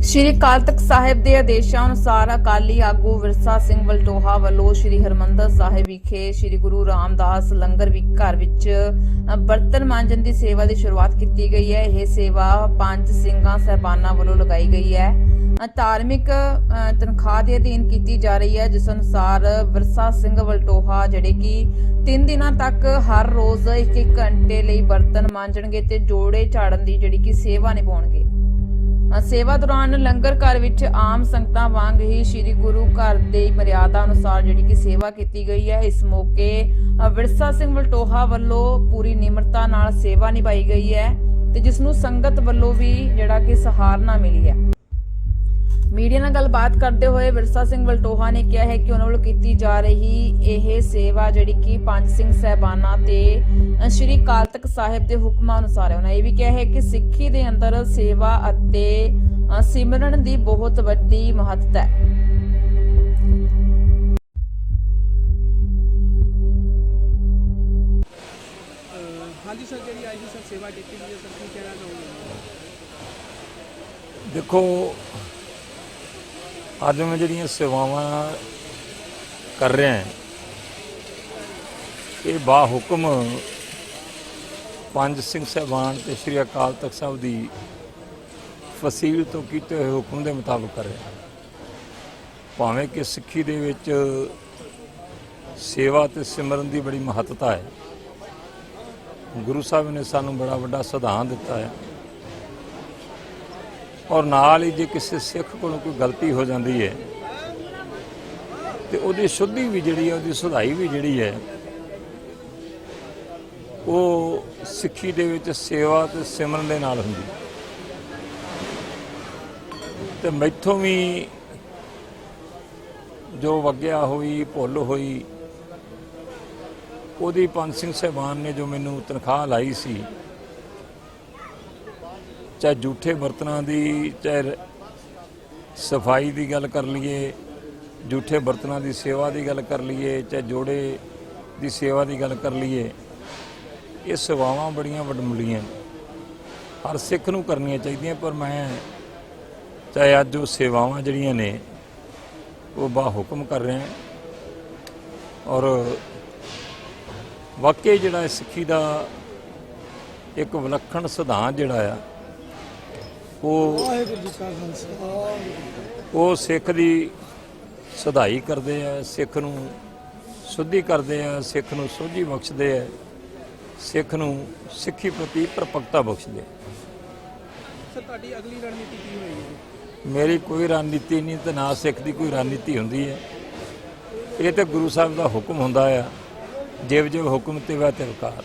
ਸ਼੍ਰੀ ਅਕਾਲ ਤਖਤ ਸਾਹਿਬ ਦੇ ਆਦੇਸ਼ਾਂ ਅਨੁਸਾਰ ਅਕਾਲੀ ਆਗੂ ਵਿਰਸਾ ਸਿੰਘ ਵਲਟੋਹਾ ਵੱਲੋਂ ਸ਼੍ਰੀ ਹਰਮੰਦਰ ਸਾਹਿਬ ਵਿਖੇ ਸ਼੍ਰੀ ਗੁਰੂ ਰਾਮਦਾਸ ਲੰਗਰ ਘਰ ਵਿੱਚ ਬਰਤਨ ਮਾਂਜਣ ਦੀ ਸੇਵਾ ਦੀ ਸ਼ੁਰੂਆਤ ਕੀਤੀ ਗਈ ਹੈ। ਇਹ ਸੇਵਾ ਪੰਜ ਸਿੰਘਾਂ ਸਹਿਬਾਨਾਂ ਵੱਲੋਂ ਲਗਾਈ ਗਈ ਹੈ। ਧਾਰਮਿਕ ਤਨਖਾਹ ਦੇ ਅਧੀਨ ਕੀਤੀ ਜਾ ਰਹੀ ਹੈ, ਜਿਸ ਅਨੁਸਾਰ ਵਿਰਸਾ ਸਿੰਘ ਵਲਟੋਹਾ ਜਿਹੜੇ ਕਿ 3 ਦਿਨਾਂ ਤੱਕ ਹਰ ਰੋਜ਼ 1-1 ਘੰਟੇ ਲਈ ਬਰਤਨ ਮਾਂਜਣਗੇ ਤੇ ਜੋੜੇ ਝਾੜਨ ਦੀ ਜਿਹੜੀ ਕਿ ਸੇਵਾ ਨਿਭਾਉਣਗੇ। ਸੇਵਾ ਦੌਰਾਨ ਲੰਗਰ ਘਰ ਵਿੱਚ ਆਮ ਸੰਗਤਾਂ ਵਾਂਗ ਹੀ ਸ੍ਰੀ ਗੁਰੂ ਘਰ ਦੇ ਮਰਿਆਦਾ ਅਨੁਸਾਰ ਜਿਹੜੀ ਕਿ ਸੇਵਾ ਕੀਤੀ ਗਈ ਹੈ। ਇਸ ਮੌਕੇ ਵਿਰਸਾ ਸਿੰਘ ਵਲਟੋਹਾ ਵੱਲੋਂ ਪੂਰੀ ਨਿਮਰਤਾ ਨਾਲ ਸੇਵਾ ਨਿਭਾਈ ਗਈ ਹੈ ਤੇ ਜਿਸ ਨੂੰ ਸੰਗਤ ਵੱਲੋਂ ਵੀ ਜਿਹੜਾ ਕਿ ਸਹਾਰਨਾ ਮਿਲੀ ਹੈ। ਮੀਡੀਆ ਨਾਲ ਗੱਲਬਾਤ ਕਰਦੇ ਹੋਏ ਵਿਰਸਾ ਸਿੰਘ ਵਲਟੋਹਾ ਨੇ ਕਿਹਾ ਹੈ ਕਿ ਉਹਨਾਂ ਵੱਲੋਂ ਕੀਤੀ ਜਾ ਰਹੀ ਇਹ ਸੇਵਾ ਜਿਹੜੀ ਕਿ ਪੰਜ ਸਿੰਘ ਸਹਿਬਾਨਾਂ ਤੇ ਸ਼੍ਰੀ ਅਕਾਲ ਤਖਤ ਸਾਹਿਬ ਦੇ ਹੁਕਮਾਂ ਅਨੁਸਾਰ ਹੈ। ਉਹਨਾਂ ਇਹ ਵੀ ਕਿਹਾ ਹੈ ਕਿ ਸਿੱਖੀ ਦੇ ਅੰਦਰ ਸੇਵਾ ਅਤੇ ਸਿਮਰਨ ਦੀ ਬਹੁਤ ਵੱਡੀ ਮਹੱਤਤਾ ਹੈ। ਹਾਂਜੀ ਸਰ ਜਿਹੜੀ ਅੱਜ ਸਰ ਸੇਵਾ ਕੀਤੀ ਗਈ ਹੈ ਸਰ ਕੀ ਕਹਿਣਾ ਚਾਹੋਗੇ? ਦੇਖੋ ਅੱਜ ਮੈਂ ਜਿਹੜੀਆਂ ਸੇਵਾਵਾਂ ਕਰ ਰਿਹਾ ਹਾਂ, ਇਹ ਬਾ ਹੁਕਮ ਪੰਜ ਸਿੰਘ ਸਾਹਿਬਾਨ ਤੇ ਸ੍ਰੀ ਅਕਾਲ ਤਖਤ ਸਾਹਿਬ ਦੀ ਫਸੀਲ ਤੋਂ ਕੀਤੇ ਹੋਏ ਹੁਕਮ ਦੇ ਮੁਤਾਬਕ ਕਰ ਰਿਹਾ ਭਾਵੇਂ ਕਿ ਸਿੱਖੀ ਦੇ ਵਿੱਚ ਸੇਵਾ ਤੇ ਸਿਮਰਨ ਦੀ ਬੜੀ ਮਹੱਤਤਾ ਹੈ। ਗੁਰੂ ਸਾਹਿਬ ਨੇ ਸਾਨੂੰ ਬੜਾ ਵੱਡਾ ਸਿਧਾਂਤ ਦਿੱਤਾ ਹੈ। ਔਰ ਨਾਲ ਹੀ ਜੇ ਕਿਸੇ ਸਿੱਖ ਕੋਲੋਂ ਕੋਈ ਗਲਤੀ ਹੋ ਜਾਂਦੀ ਹੈ, ਤੇ ਉਹਦੀ ਸ਼ੁੱਧੀ ਵੀ ਜਿਹੜੀ ਹੈ, ਉਹਦੀ ਸੁਧਾਈ ਵੀ ਜਿਹੜੀ ਹੈ, ਉਹ ਸਿੱਖੀ ਦੇ ਵਿੱਚ ਸੇਵਾ ਤੇ ਸਿਮਰਨ ਦੇ ਨਾਲ ਹੁੰਦੀ ਹੈ। ਤੇ ਮੈਥੋਂ ਵੀ ਜੋ ਵਗਿਆ ਹੋਈ, ਭੁੱਲ ਹੋਈ, ਉਹਦੀ ਪੰਜ ਸਿੰਘ ਸਾਹਿਬਾਨ ਨੇ ਜੋ ਮੈਨੂੰ ਤਨਖਾਹ ਲਾਈ ਸੀ ਚਾਹੇ ਝੂਠੇ ਬਰਤਨਾਂ ਦੀ, ਚਾਹੇ ਸਫ਼ਾਈ ਦੀ ਗੱਲ ਕਰ ਲਈਏ, ਝੂਠੇ ਬਰਤਨਾਂ ਦੀ ਸੇਵਾ ਦੀ ਗੱਲ ਕਰ ਲਈਏ, ਚਾਹੇ ਜੋੜੇ ਦੀ ਸੇਵਾ ਦੀ ਗੱਲ ਕਰ ਲਈਏ, ਇਹ ਸੇਵਾਵਾਂ ਬੜੀਆਂ ਵੱਡਮੁੱਲੀਆਂ ਹਰ ਸਿੱਖ ਨੂੰ ਕਰਨੀਆਂ ਚਾਹੀਦੀਆਂ, ਪਰ ਮੈਂ ਚਾਹੇ ਅੱਜ ਉਹ ਸੇਵਾਵਾਂ ਜਿਹੜੀਆਂ ਨੇ, ਉਹ ਬਾ ਹੁਕਮ ਕਰ ਰਿਹਾ ਔਰ ਵਾਕਈ ਜਿਹੜਾ ਸਿੱਖੀ ਦਾ ਇੱਕ ਵਿਲੱਖਣ ਸਿਧਾਂਤ ਜਿਹੜਾ ਆ ਉਹ ਵਾਹਿਗੁਰੂ ਜੀ ਕਾ ਖਾਲਸਾ ਉਹ ਸਿੱਖ ਦੀ ਸੁਧਾਈ ਕਰਦੇ ਆ ਸਿੱਖ ਨੂੰ ਸੁੱਧੀ ਕਰਦੇ ਆ ਸਿੱਖ ਨੂੰ ਸੋਝੀ ਬਖਸ਼ਦੇ ਆ ਸਿੱਖ ਨੂੰ ਸਿੱਖੀ ਪ੍ਰਤੀ ਪਰਪੱਕਤਾ ਬਖਸ਼ਦੇ ਆ। ਸਰ ਤੁਹਾਡੀ ਅਗਲੀ ਰਣਨੀਤੀ ਕੀ ਹੋਏਗੀ ਜੀ? ਮੇਰੀ ਕੋਈ ਰਣਨੀਤੀ ਨਹੀਂ ਤੇ ਨਾ ਸਿੱਖ ਦੀ ਕੋਈ ਰਣਨੀਤੀ ਹੁੰਦੀ ਹੈ ਇਹ ਤੇ ਗੁਰੂ ਸਾਹਿਬ ਦਾ ਹੁਕਮ ਹੁੰਦਾ ਆ ਜਿਵ ਜਿਵ ਹੁਕਮ ਤੇ ਵਾ ਤੇ ਵਕਾਰ